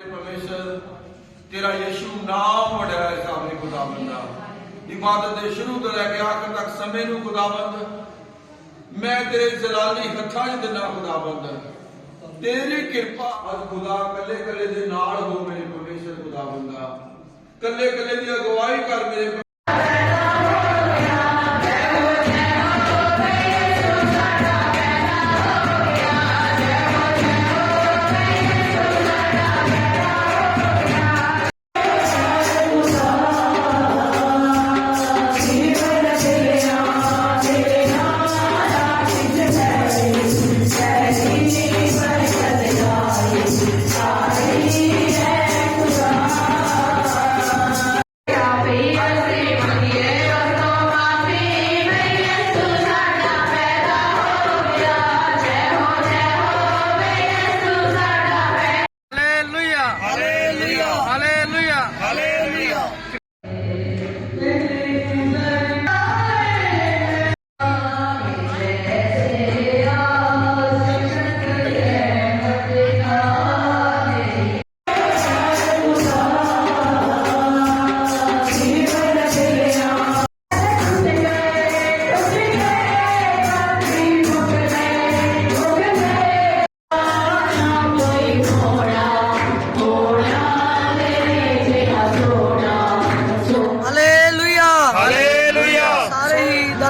ਪਰਮੇਸ਼ਰ ਤੇਰਾ ਯਿਸੂ ਨਾਮ ਵਡਿਆ ਹੈ ਸਾਹਮਣੇ ਖੁਦਾਵੰਦ ਦਾ ਇਬਾਦਤ ਦੇ ਸ਼ੁਰੂ ਤੋਂ ਲੈ ਕੇ ਆਖਰ ਤੱਕ ਸਮੇਂ ਨੂੰ ਖੁਦਾਵੰਦ ਮੈਂ ਤੇਰੇ ਜਲਾਲੀ ਹੱਥਾਂ 'ਚ ਦਿਨਾ ਖੁਦਾਵੰਦ ਤੇਰੀ ਕਿਰਪਾ ਅੱਜ ਖੁਦਾ ਕੱਲੇ ਕੱਲੇ ਦੇ ਨਾਲ ਹੋ ਮੇਰੇ ਪਰਮੇਸ਼ਰ ਖੁਦਾਵੰਦਾ ਕੱਲੇ ਕੱਲੇ ਦੀ ਅਗਵਾਈ ਕਰ ਮੇਰੇ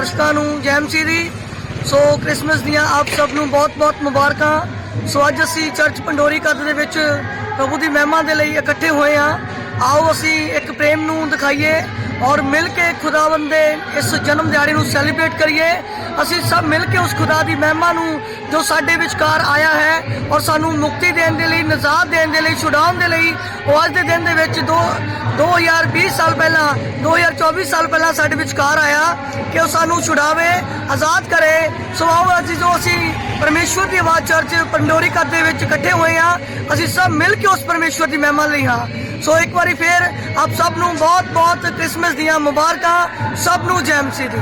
ਦਰਸ਼ਕਾਂ ਨੂੰ ਜੈਮਸੀ ਦੀ। ਸੋ ਕ੍ਰਿਸਮਸ ਦੀਆਂ ਆਪ ਸਭ ਨੂੰ ਬਹੁਤ-ਬਹੁਤ ਮੁਬਾਰਕਾਂ। ਸੋ ਅੱਜ ਅਸੀਂ ਚਰਚ ਪੰਡੋਰੀ ਕੱਦ ਦੇ ਵਿੱਚ ਪ੍ਰਭੂ ਦੀ ਮਹਿਮਾ ਦੇ ਲਈ ਇਕੱਠੇ ਹੋਏ ਹਾਂ। ਆਓ ਅਸੀਂ ਇੱਕ ਪ੍ਰੇਮ ਨੂੰ ਦਿਖਾਈਏ। ਔਰ ਮਿਲ ਕੇ ਖੁਦਾਵੰਦ ਦੇ ਇਸ ਜਨਮ ਦਿਹਾੜੇ ਨੂੰ ਸੈਲੀਬ੍ਰੇਟ ਕਰੀਏ। ਅਸੀਂ ਸਭ ਮਿਲ ਕੇ ਉਸ ਖੁਦਾ ਦੀ ਮਹਿਮਾ ਨੂੰ ਜੋ ਸਾਡੇ ਵਿਚਕਾਰ ਆਇਆ ਹੈ ਔਰ ਸਾਨੂੰ ਮੁਕਤੀ ਦੇਣ ਦੇ ਲਈ, ਨਜ਼ਾਤ ਦੇਣ ਦੇ ਲਈ, ਛੁਡਾਉਣ ਦੇ ਲਈ, ਉਹ ਅੱਜ ਦੇ ਦਿਨ ਦੇ ਵਿੱਚ ਦੋ 2020 ਸਾਲ ਪਹਿਲਾਂ 2024 ਸਾਲ ਪਹਿਲਾਂ ਸਾਡੇ ਵਿਚਕਾਰ ਆਇਆ ਕਿ ਉਹ ਸਾਨੂੰ ਛੁਡਾਵੇ, ਆਜ਼ਾਦ ਕਰੇ। ਸੋ ਆਓ ਅੱਜ ਜੋ ਅਸੀਂ ਪਰਮੇਸ਼ਵਰ ਦੀ ਆਵਾਜ਼ ਚਰਚ ਪੰਡੋਰੀ ਘਰ ਦੇ ਵਿੱਚ ਇਕੱਠੇ ਹੋਏ ਹਾਂ, ਅਸੀਂ ਸਭ ਮਿਲ ਕੇ ਉਸ ਪਰਮੇਸ਼ਵਰ ਦੀ ਮਹਿਮਾ ਲਈ ਹਾਂ। ਸੋ ਇੱਕ ਵਾਰੀ ਫੇਰ ਆਪ ਸਭ ਨੂੰ ਬਹੁਤ ਬਹੁਤ ਕ੍ਰਿਸਮਸ ਦੀਆਂ ਮੁਬਾਰਕਾਂ, ਸਭ ਨੂੰ ਜੈ ਮਸੀਹ ਦੀ